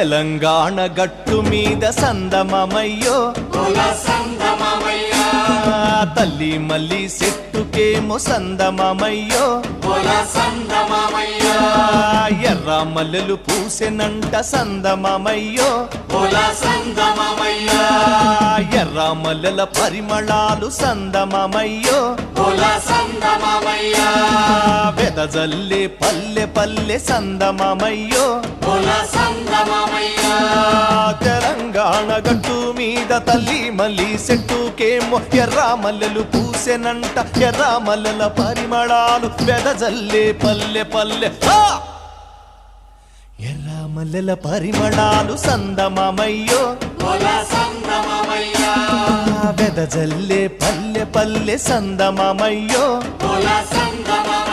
తెలంగాణ గట్టు మీద సందమమయ్యో. తల్లి మల్లి చెట్టుకేమో సందమమయ్యో. ఎర్ర మల్లెలు పూసెనంట సందమమయ్యో. ఎర్ర మల్లెల పరిమళాలు సందమమయ్యో. వెదజల్లే పల్లె పల్లె సందమమయ్యో. తెలంగాణ గట్టు మీద తల్లి మల్లి చెట్టుకేమో ఎర్ర మల్లెలు పూసెనంట. ఎర్ర మల్లెల పరిమళాలు వెదజల్లే పల్లె పల్లె. హా! ఎర్ర మల్లెల పరిమళాలు సందమమయ్యో. వెదజల్లే పల్లె పల్లె సందమమయ్యో. సంగమమయ్యా.